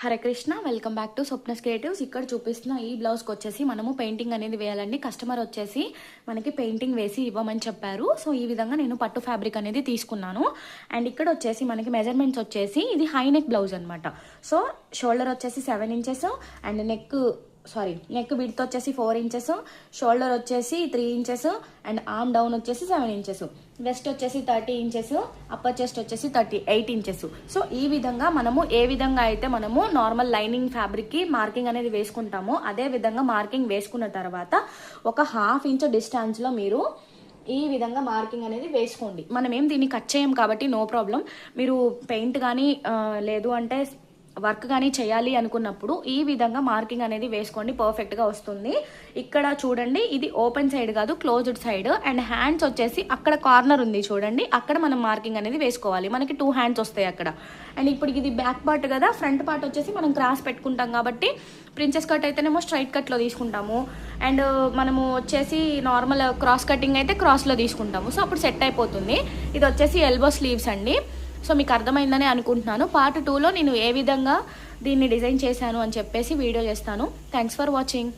Hare Krishna welcome back to Swapna's creatives ఇక్కడ చూపిస్తున్న ఈ బ్లౌజ్కి వచ్చేసి మనము పెయింటింగ్ అనేది వేయాలండి. కస్టమర్ వచ్చేసి మనకి పెయింటింగ్ వేసి ఇవ్వమని చెప్పారు. సో ఈ విధంగా నేను పట్టు ఫ్యాబ్రిక్ అనేది తీసుకున్నాను. అండ్ ఇక్కడ వచ్చేసి మనకి మెజర్మెంట్స్ వచ్చేసి ఇది హై నెక్ బ్లౌజ్ అనమాట సో షోల్డర్ వచ్చేసి seven inches and neck sorry neck width వచ్చేసి ఫోర్ ఇంచెస్ షోల్డర్ వచ్చేసి three inches and arm down వచ్చేసి సెవెన్ ఇంచెస్ వెస్ట్ వచ్చేసి థర్టీ ఇంచెస్ అప్పర్ చెస్ట్ వచ్చేసి థర్టీ ఎయిట్ ఇంచెస్ సో ఈ విధంగా మనము ఏ విధంగా అయితే మనము నార్మల్ లైనింగ్ ఫ్యాబ్రిక్కి మార్కింగ్ అనేది వేసుకుంటామో అదే విధంగా మార్కింగ్ వేసుకున్న తర్వాత ఒక హాఫ్ ఇంచ్ డిస్టెన్స్లో మీరు ఈ విధంగా మార్కింగ్ అనేది వేసుకోండి. మనం ఏం దీన్ని కట్ చేయం కాబట్టి నో ప్రాబ్లం మీరు పెయింట్ కానీ లేదు అంటే వర్క్ కానీ చేయాలి అనుకున్నప్పుడు ఈ విధంగా మార్కింగ్ అనేది వేసుకోండి పర్ఫెక్ట్గా వస్తుంది. ఇక్కడ చూడండి ఇది ఓపెన్ సైడ్ కాదు క్లోజ్డ్ సైడ్. అండ్ హ్యాండ్స్ వచ్చేసి అక్కడ కార్నర్ ఉంది చూడండి అక్కడ మనం మార్కింగ్ అనేది వేసుకోవాలి. మనకి టూ హ్యాండ్స్ వస్తాయి అక్కడ. అండ్ ఇప్పుడు ఇది బ్యాక్ పార్ట్ కదా ఫ్రంట్ పార్ట్ వచ్చేసి మనం క్రాస్ పెట్టుకుంటాం కాబట్టి ప్రిన్సెస్ కట్ అయితేనేమో స్ట్రైట్ కట్లో తీసుకుంటాము. అండ్ మనము వచ్చేసి నార్మల్ క్రాస్ కటింగ్ అయితే క్రాస్లో తీసుకుంటాము. సో అప్పుడు సెట్ అయిపోతుంది. ఇది వచ్చేసి ఎల్బో స్లీవ్స్ అండి. సో మీకు అర్థమైందని అనుకుంటున్నాను. పార్ట్ టూలో నేను ఏ విధంగా దీన్ని డిజైన్ చేశాను అని చెప్పేసి వీడియో చేస్తాను. Thanks for watching